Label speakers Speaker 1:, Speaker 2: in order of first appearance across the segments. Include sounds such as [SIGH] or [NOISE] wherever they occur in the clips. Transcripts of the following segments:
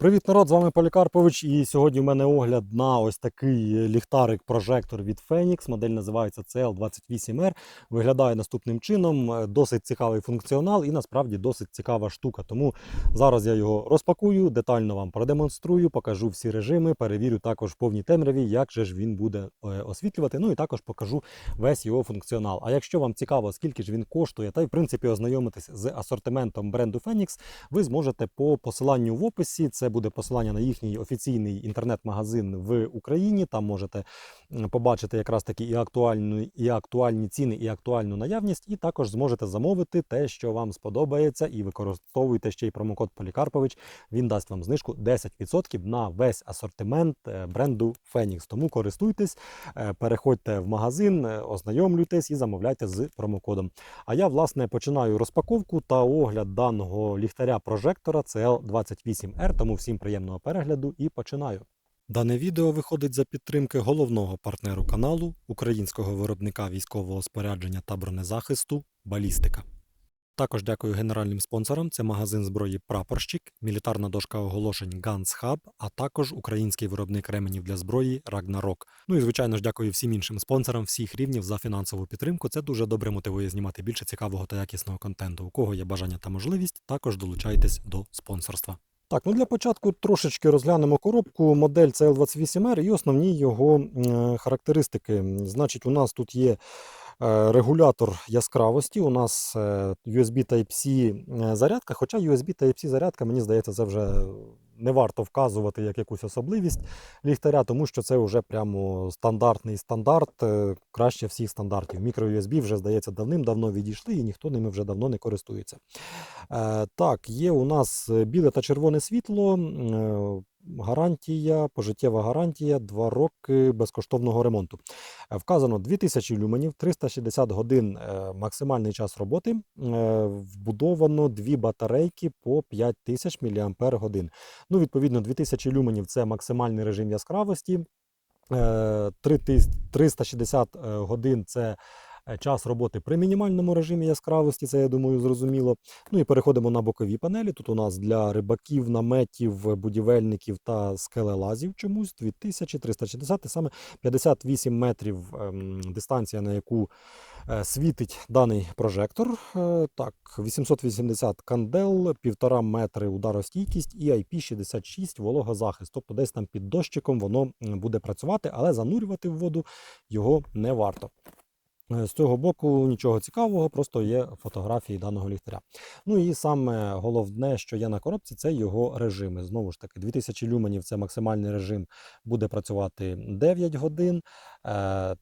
Speaker 1: Привіт, народ! З вами Полікарпович. І сьогодні в мене огляд на ось такий ліхтарик-прожектор від Phoenix. Модель називається CL28R. Виглядає наступним чином. Е, Досить цікавий функціонал і насправді досить цікава штука. Тому зараз я його розпакую, детально вам продемонструю, покажу всі режими, перевірю також в повній темряві, як же ж він буде е, освітлювати. Ну і також покажу весь його функціонал. А якщо вам цікаво, скільки ж він коштує, та й в принципі ознайомитись з асортиментом бренду Phoenix, ви зможете по посиланню в описі. Це буде посилання на їхній офіційний інтернет-магазин в Україні. Там можете побачити якраз таки і актуальні, і актуальні ціни, і актуальну наявність, і також зможете замовити те, що вам сподобається, і використовуйте ще й промокод Полікарпович. Він дасть вам знижку 10% на весь асортимент е, бренду Phoenix. Тому користуйтесь, е, переходьте в магазин, е, ознайомлюйтесь і замовляйте з промокодом. А я, власне, починаю розпаковку та огляд даного ліхтаря-прожектора CL28R, тому всім приємного перегляду і починаю. Дане відео виходить за підтримки головного партнеру каналу, українського виробника військового спорядження та бронезахисту Балістика. Також дякую генеральним спонсорам. Це магазин зброї Прапорщик, мілітарна дошка оголошень Guns Hub, а також український виробник ременів для зброї Ragnarok. Ну і звичайно ж дякую всім іншим спонсорам всіх рівнів за фінансову підтримку. Це дуже добре мотивує знімати більше цікавого та якісного контенту. У кого є бажання та можливість, також долучайтесь до спонсорства. Так, ну для початку трошечки розглянемо коробку модель CL28R і основні його е, характеристики. Значить, у нас тут є е, регулятор яскравості, у нас е, USB Type-C зарядка, хоча USB Type-C зарядка, мені здається, це вже не варто вказувати як якусь особливість ліхтаря, тому що це вже прямо стандартний стандарт, е, краще всіх стандартів. Мікро-USB вже, здається, давним-давно відійшли і ніхто ними вже давно не користується. Е, Так, є у нас е, біле та червоне світло. Гарантія, пожиттєва гарантія, 2 роки безкоштовного ремонту. Е, Вказано 2000 люменів, 360 годин е, максимальний час роботи. Е, Вбудовано дві батарейки по 5000 мАч. Ну, відповідно, 2000 люменів це максимальний режим яскравості. Е, 3000 360 е, годин це час роботи при мінімальному режимі яскравості, це я думаю зрозуміло. Ну і переходимо на бокові панелі. Тут у нас для рибаків, наметів, будівельників та скелелазів чомусь 2360, саме 58 метрів ем, дистанція, на яку е, світить даний прожектор. Е, так, 880 кандел, 1,5 метри ударостійкість і IP66 вологозахист. Тобто десь там під дощиком воно буде працювати, але занурювати в воду його не варто. Е, З цього боку нічого цікавого, просто є фотографії даного ліхтаря. Ну і саме головне, що є на коробці, це його режими. Знову ж таки, 2000 люменів це максимальний режим, буде працювати 9 годин. е,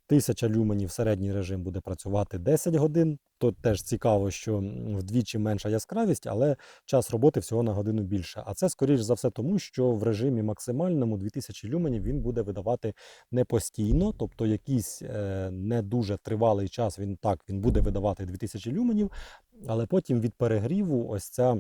Speaker 1: 1000 люменів середній режим буде працювати 10 годин. Тут теж цікаво, що вдвічі менша яскравість, але час роботи всього на годину більше. А це скоріш за все тому, що в режимі максимальному 2000 люменів він буде видавати не постійно, тобто якийсь е, не дуже тривалий час він так він буде видавати 2000 люменів, але потім від перегріву ось ця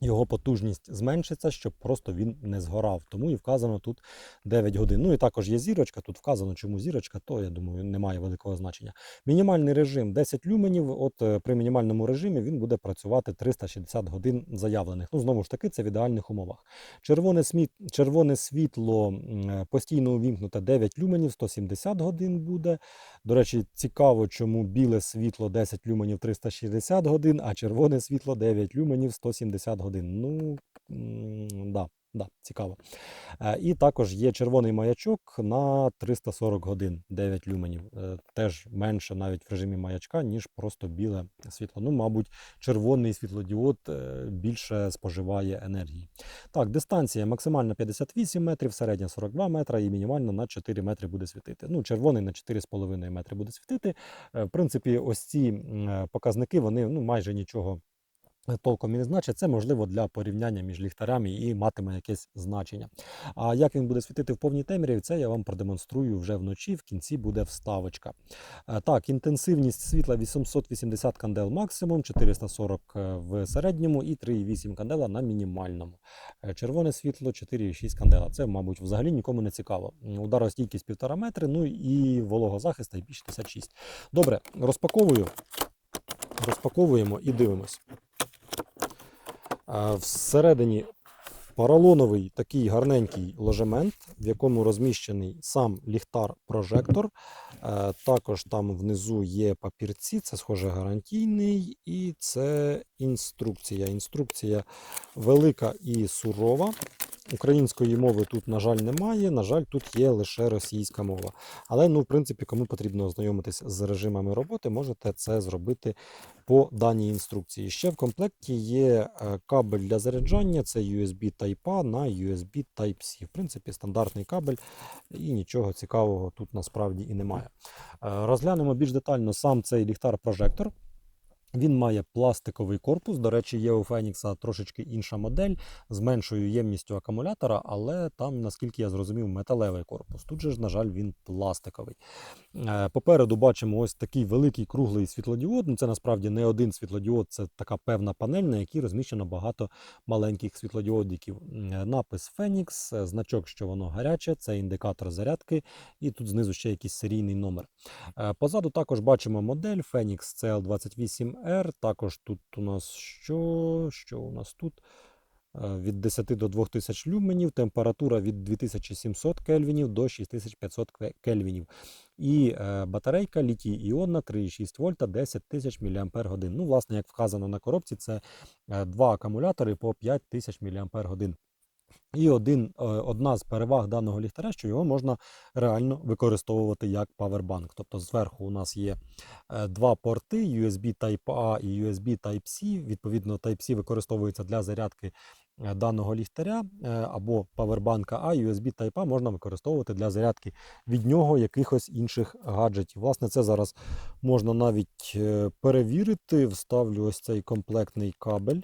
Speaker 1: його потужність зменшиться, щоб просто він не згорав. Тому і вказано тут 9 годин. Ну і також є зірочка. Тут вказано, чому зірочка, то я думаю, не має великого значення. Мінімальний режим 10 люменів. От е, при мінімальному режимі він буде працювати 360 годин заявлених. Ну знову ж таки, це в ідеальних умовах. Червоне, сміт, червоне світло е, постійно увімкнуте 9 люменів, 170 годин буде. До речі, цікаво, чому біле світло 10 люменів 360 годин, а червоне світло 9 люменів 170 годин. Ну, да, да, цікаво. Е, І також є червоний маячок на 340 годин 9 люменів. Е, Теж менше навіть в режимі маячка, ніж просто біле світло. Ну, мабуть, червоний світлодіод е, більше споживає енергії. Так, дистанція максимальна 58 метрів, середня 42 метра і мінімальна на 4 метри буде світити. Ну, червоний на 4,5 метри буде світити. В принципі, ось ці показники вони ну, майже нічого толком і не значать. Це можливо для порівняння між ліхтарями і матиме якесь значення. А як він буде світити в повній темряві, це я вам продемонструю вже вночі. В кінці буде вставочка. Е, Так, інтенсивність світла 880 кандел максимум, 440 е, в середньому і 3,8 кандела на мінімальному. Е, Червоне світло 4,6 кандела. Це, мабуть, взагалі нікому не цікаво. Ударостійкість 1,5 метри, ну і вологозахист IP66. Добре, розпаковую. Розпаковуємо і дивимось. Всередині поролоновий такий гарненький ложемент, в якому розміщений сам ліхтар-прожектор. Е, Також там внизу є папірці, це схоже гарантійний, і це інструкція. Інструкція велика і сурова. Української мови тут, на жаль, немає. На жаль, тут є лише російська мова. Але, ну, в принципі, кому потрібно ознайомитись з режимами роботи, можете це зробити по даній інструкції. Ще в комплекті є е, кабель для заряджання, це USB Type-A на USB Type-C. В принципі, стандартний кабель і нічого цікавого тут насправді і немає. Е, Розглянемо більш детально сам цей ліхтар-прожектор. Він має пластиковий корпус. До речі, є у Фенікса трошечки інша модель з меншою ємністю акумулятора, але там, наскільки я зрозумів, металевий корпус. Тут же ж, на жаль, він пластиковий. Е, попереду бачимо ось такий великий круглий світлодіод. Ну, Це насправді не один світлодіод, це така певна панель, на якій розміщено багато маленьких світлодіодиків. Е, напис Фенікс, е, значок, що воно гаряче, це індикатор зарядки, і тут знизу ще якийсь серійний номер. Позаду також бачимо модель Фенікс cl 28 MR. Також тут у нас що? Що у нас тут? Е, від 10 до 2000 люменів, температура від 2700 кельвінів до 6500 кельвінів. І е, батарейка літій іонна 36 вольта 10 тисяч мАч. Ну, власне, як вказано на коробці, це е, два акумулятори по 5000 мАч. І один, е, одна з переваг даного ліхтаря, що його можна реально використовувати як павербанк. Тобто зверху у нас є е, два порти USB Type-A і USB Type-C. Відповідно, Type-C використовується для зарядки е, даного ліхтаря або павербанка, а USB Type-A можна використовувати для зарядки від нього якихось інших гаджетів. Власне, це зараз можна навіть перевірити. Вставлю ось цей комплектний кабель.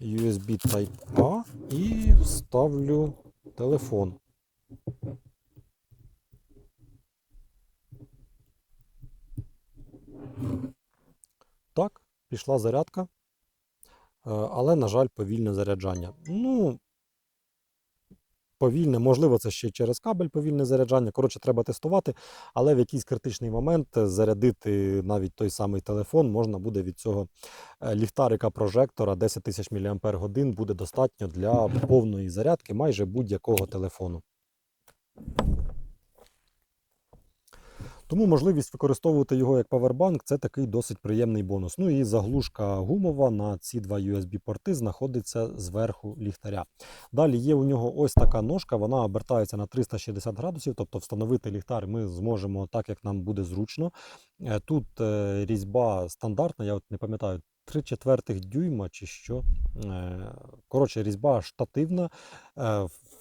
Speaker 1: USB Type-A і вставлю телефон. Так, пішла зарядка, Е, але, на жаль, повільне заряджання. Повільне, можливо, це ще через кабель повільне заряджання. Коротше, треба тестувати, але в якийсь критичний момент зарядити навіть той самий телефон можна буде від цього е, ліхтарика прожектора 10 тисяч мАч буде достатньо для повної зарядки майже будь-якого телефону. Тому можливість використовувати його як павербанк це такий досить приємний бонус. Ну і заглушка гумова на ці два USB-порти знаходиться зверху ліхтаря. Далі є у нього ось така ножка, вона обертається на 360 градусів, тобто встановити ліхтар ми зможемо так, як нам буде зручно. Е, Тут е, різьба стандартна, я от не пам'ятаю. 3 четвертих дюйма чи що. Е, Коротше, різьба штативна,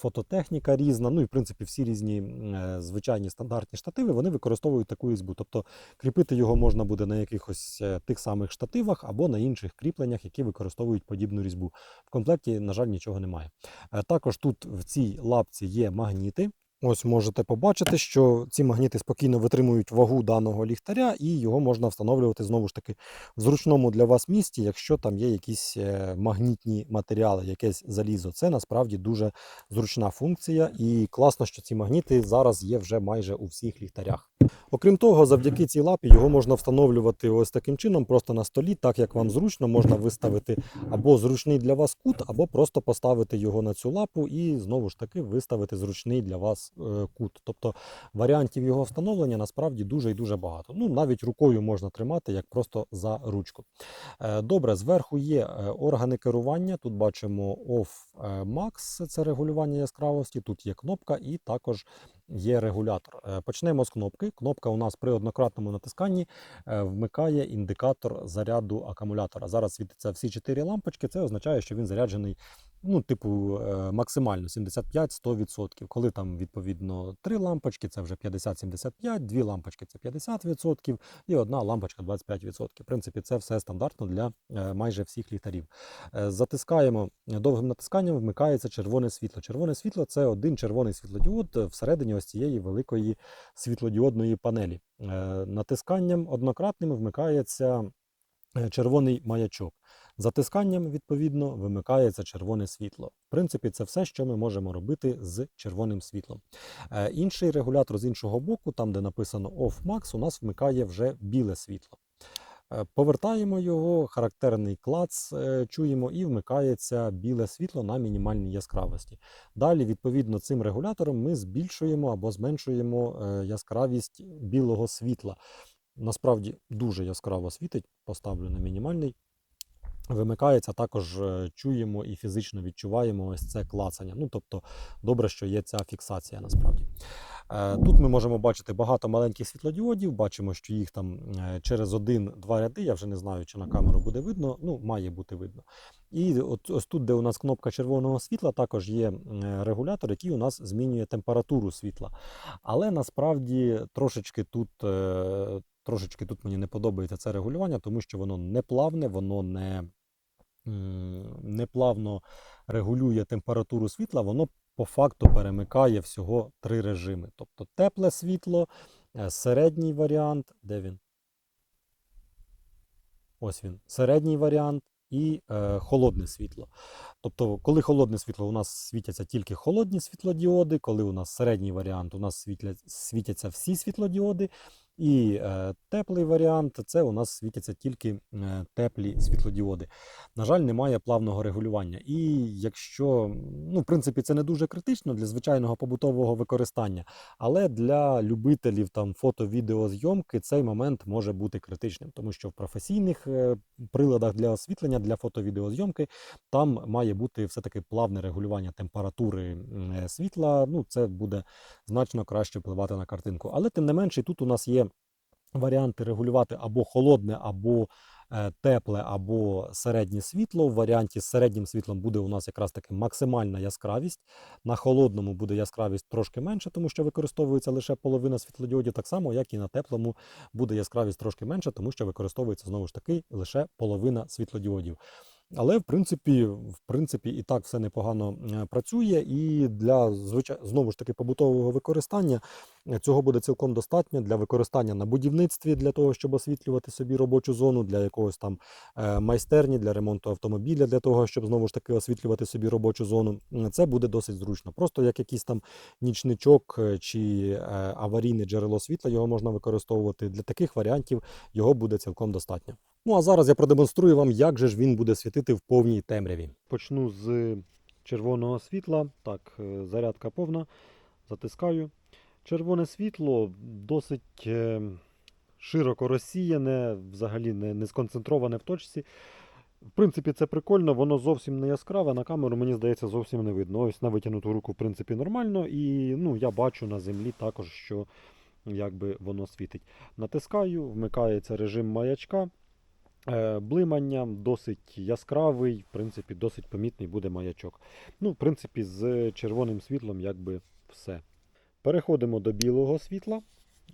Speaker 1: фототехніка різна. Ну і в принципі всі різні е, звичайні стандартні штативи вони використовують таку різьбу. Тобто кріпити його можна буде на якихось е, тих самих штативах або на інших кріпленнях, які використовують подібну різьбу. В комплекті, на жаль, нічого немає. Е, Також тут в цій лапці є магніти. Ось можете побачити, що ці магніти спокійно витримують вагу даного ліхтаря, і його можна встановлювати знову ж таки в зручному для вас місці, якщо там є якісь е, магнітні матеріали, якесь залізо. Це насправді дуже зручна функція, і класно, що ці магніти зараз є вже майже у всіх ліхтарях. Окрім того, завдяки цій лапі його можна встановлювати ось таким чином, просто на столі, так як вам зручно, можна виставити або зручний для вас кут, або просто поставити його на цю лапу і знову ж таки виставити зручний для вас кут. Тобто варіантів його встановлення насправді дуже і дуже багато. Ну навіть рукою можна тримати, як просто за ручку. Е, Добре, зверху є е, органи керування. Тут бачимо Off е, Max, це регулювання яскравості. Тут є кнопка і також є регулятор. Е, Почнемо з кнопки. Кнопка у нас при однократному натисканні е, вмикає індикатор заряду акумулятора. Зараз світиться всі чотири лампочки. Це означає, що він заряджений. Ну, типу, е, максимально 75-100%. Коли там відповідно три лампочки, це вже 50-75, дві лампочки це 50%, і одна лампочка 25%. В принципі, це все стандартно для е, майже всіх ліхтарів. Е, Затискаємо довгим натисканням, вмикається червоне світло. Червоне світло це один червоний світлодіод всередині ось цієї великої світлодіодної панелі. Натисканням однократним вмикається червоний маячок. Затисканням, відповідно, вимикається червоне світло. В принципі, це все, що ми можемо робити з червоним світлом. Е, Інший регулятор з іншого боку, там де написано Off Max, у нас вмикає вже біле світло. Е, Повертаємо його, характерний клац е, чуємо і вмикається біле світло на мінімальній яскравості. Далі, відповідно, цим регулятором ми збільшуємо або зменшуємо яскравість білого світла. Насправді дуже яскраво світить, поставлю на мінімальний. Вимикається, також е, чуємо і фізично відчуваємо ось це клацання. Ну, тобто, добре, що є ця фіксація насправді. Е, Тут ми можемо бачити багато маленьких світлодіодів, бачимо, що їх там е, через один-два ряди, я вже не знаю, чи на камеру буде видно, ну, має бути видно. І от ось тут, де у нас кнопка червоного світла, також є регулятор, який у нас змінює температуру світла. Але насправді трошечки тут, трошечки тут мені не подобається це регулювання, тому що воно не плавне, воно не, не плавно регулює температуру світла, воно по факту перемикає всього три режими. Тобто тепле світло, е, середній варіант, де він? Ось він, середній варіант і е, холодне світло. Тобто, коли холодне світло, у нас світяться тільки холодні світлодіоди, коли у нас середній варіант, у нас світлять, світяться всі світлодіоди, і е, теплий варіант це у нас світяться тільки е, теплі світлодіоди. На жаль, немає плавного регулювання. І якщо, ну, в принципі, це не дуже критично для звичайного побутового використання, але для любителів там фото-відеозйомки цей момент може бути критичним, тому що в професійних е, приладах для освітлення, для фото-відеозйомки там має бути все-таки плавне регулювання температури е, світла. Ну, це буде значно краще впливати на картинку. Але тим не менше, тут у нас є варіанти регулювати або холодне, або е, тепле, або середнє світло. В варіанті з середнім світлом буде у нас якраз таки максимальна яскравість. На холодному буде яскравість трошки менше, тому що використовується лише половина світлодіодів, так само, як і на теплому буде яскравість трошки менше, тому що використовується знову ж таки лише половина світлодіодів. Але в принципі, в принципі, і так все непогано е, працює, і для звичай... знову ж таки побутового використання е, цього буде цілком достатньо для використання на будівництві, для того, щоб освітлювати собі робочу зону, для якогось там е, майстерні, для ремонту автомобіля, для того, щоб знову ж таки освітлювати собі робочу зону. Це буде досить зручно. Просто як якийсь там нічничок чи аварійне джерело світла його можна використовувати. Для таких варіантів його буде цілком достатньо. Ну а зараз я продемонструю вам, як же ж він буде світити в повній темряві. Почну з червоного світла. Так, е, зарядка повна. Затискаю. Червоне світло досить е, широко розсіяне, взагалі не, не сконцентроване в точці. В принципі, це прикольно, воно зовсім не яскраве. На камеру, мені здається, зовсім не видно. Ось на витягнуту руку, в принципі, нормально. І ну, я бачу на землі також, що якби воно світить. Натискаю, вмикається режим маячка. Е, Блимання досить яскравий, в принципі, досить помітний буде маячок. Ну, в принципі, з червоним світлом якби все. Переходимо до білого світла.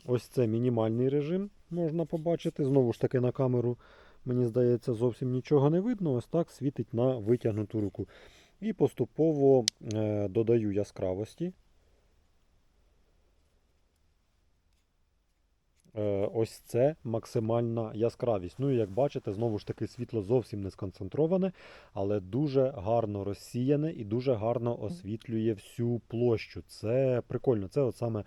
Speaker 1: Ось це мінімальний режим, можна побачити. Знову ж таки на камеру, мені здається, зовсім нічого не видно. Ось так світить на витягнуту руку. І поступово е, додаю яскравості. Ось це максимальна яскравість. Ну і як бачите, знову ж таки світло зовсім не сконцентроване, але дуже гарно розсіяне і дуже гарно освітлює всю площу. Це прикольно. Це от саме е,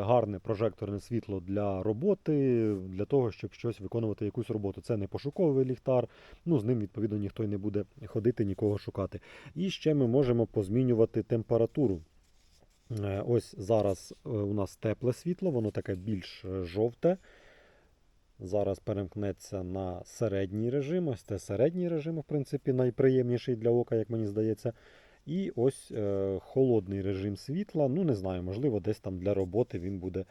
Speaker 1: гарне прожекторне світло для роботи, для того, щоб щось виконувати якусь роботу. Це не пошуковий ліхтар, ну з ним відповідно ніхто й не буде ходити, нікого шукати. І ще ми можемо позмінювати температуру. Е, Ось зараз е, у нас тепле світло, воно таке більш е, жовте. Зараз перемкнеться на середній режим. Ось це середній режим, в принципі, найприємніший для ока, як мені здається. І ось е, холодний режим світла. Ну, не знаю, можливо, десь там для роботи він буде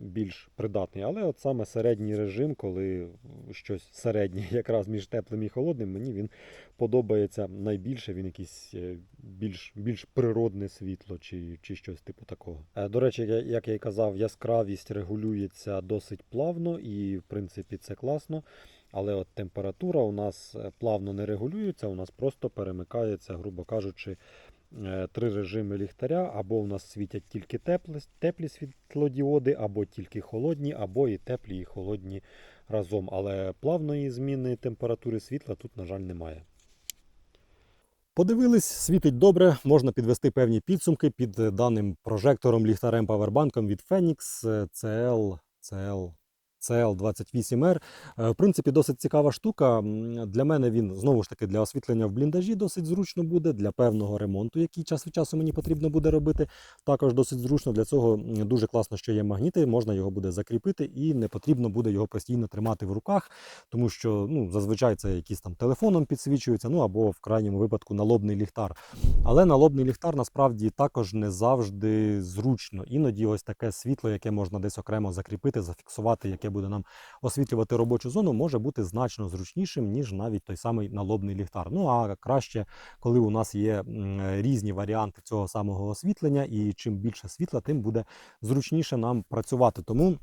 Speaker 1: більш придатний. Але от саме середній режим, коли щось середнє, [LAUGHS] якраз між теплим і холодним, мені він подобається найбільше. Він якийсь е, більш, більш природне світло чи, чи щось типу такого. Е, До речі, як я і казав, яскравість регулюється досить плавно, і в принципі це класно. Але от температура у нас е, плавно не регулюється, у нас просто перемикається, грубо кажучи, е, три режими ліхтаря, або у нас світять тільки теплі, теплі світлодіоди, або тільки холодні, або і теплі, і холодні разом. Але плавної зміни температури світла тут, на жаль, немає. Подивились, світить добре, можна підвести певні підсумки під даним прожектором, ліхтарем, павербанком від Phoenix е, CL, CL CL28R. Е, В принципі, досить цікава штука. Для мене він знову ж таки для освітлення в бліндажі досить зручно буде, для певного ремонту, який час від часу мені потрібно буде робити. Також досить зручно. Для цього дуже класно, що є магніти, можна його буде закріпити і не потрібно буде його постійно тримати в руках, тому що ну, зазвичай це якісь там телефоном підсвічується, ну або в крайньому випадку налобний ліхтар. Але налобний ліхтар насправді також не завжди зручно. Іноді ось таке світло, яке можна десь окремо закріпити, зафіксувати, яке буде нам освітлювати робочу зону, може бути значно зручнішим, ніж навіть той самий налобний ліхтар. Ну а краще, коли у нас є різні варіанти цього самого освітлення, і чим більше світла, тим буде зручніше нам працювати. Тому.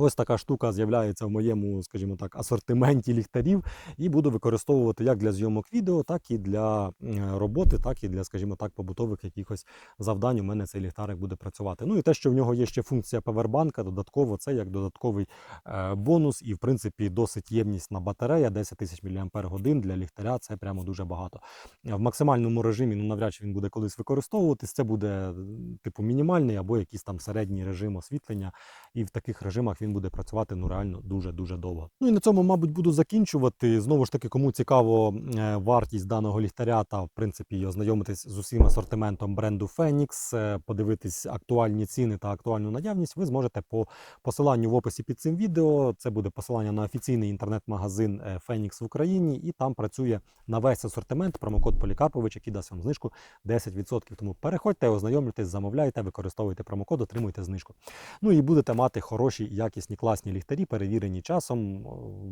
Speaker 1: Ось така штука з'являється в моєму, скажімо так, асортименті ліхтарів, і буду використовувати як для зйомок відео, так і для роботи, так і для, скажімо так, побутових якихось завдань. У мене цей ліхтарик буде працювати. Ну і те, що в нього є ще функція павербанка, додатково це як додатковий е, бонус, і в принципі досить ємнісна батарея, 10 тисяч мАч для ліхтаря. Це прямо дуже багато. В максимальному режимі ну навряд чи він буде колись використовуватись. Це буде типу мінімальний або якийсь там середній режим освітлення. І в таких режимах він буде працювати ну реально дуже дуже довго. Ну і на цьому, мабуть, буду закінчувати. Знову ж таки, кому цікаво е, вартість даного ліхтаря та в принципі ознайомитись з усім асортиментом бренду е, подивитись актуальні ціни та актуальну наявність, ви зможете по посиланню в описі під цим відео. Це буде посилання на офіційний інтернет-магазин е, Phoenix в Україні, і там працює на весь асортимент промокод Полікарпович, який дасть вам знижку 10%. Тому переходьте, ознайомлюйтесь, замовляйте, використовуйте промокод, отримуйте знижку. Ну і будете мати хороші, якісні, класні ліхтарі, перевірені часом.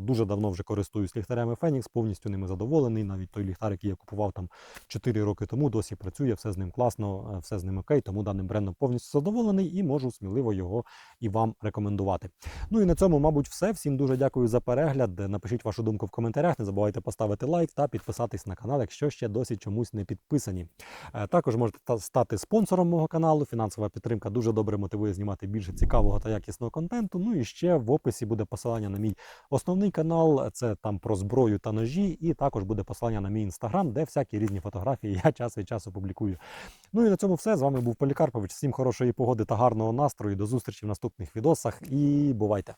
Speaker 1: Дуже давно вже користуюсь ліхтарями Phoenix, повністю ними задоволений. Навіть той ліхтар, який я купував там 4 роки тому, досі працює, все з ним класно, е, все з ним окей. Тому даним брендом повністю задоволений і можу сміливо його і вам рекомендувати. Ну і на цьому, мабуть, все. Всім дуже дякую за перегляд. Напишіть вашу думку в коментарях. Не забувайте поставити лайк та підписатись на канал, якщо ще досі чомусь не підписані. Е, Також можете стати спонсором мого каналу. Фінансова підтримка дуже добре мотивує знімати більше цікавого та якісного контенту. Ну і ще в описі буде посилання на мій основний канал. Це там про зброю та ножі, і також буде посилання на мій інстаграм, де всякі різні фотографії я час від часу публікую. Ну і на цьому все. З вами був Полікарпович. Всім хорошої погоди та гарного настрою. До зустрічі в наступних відосах і бувайте!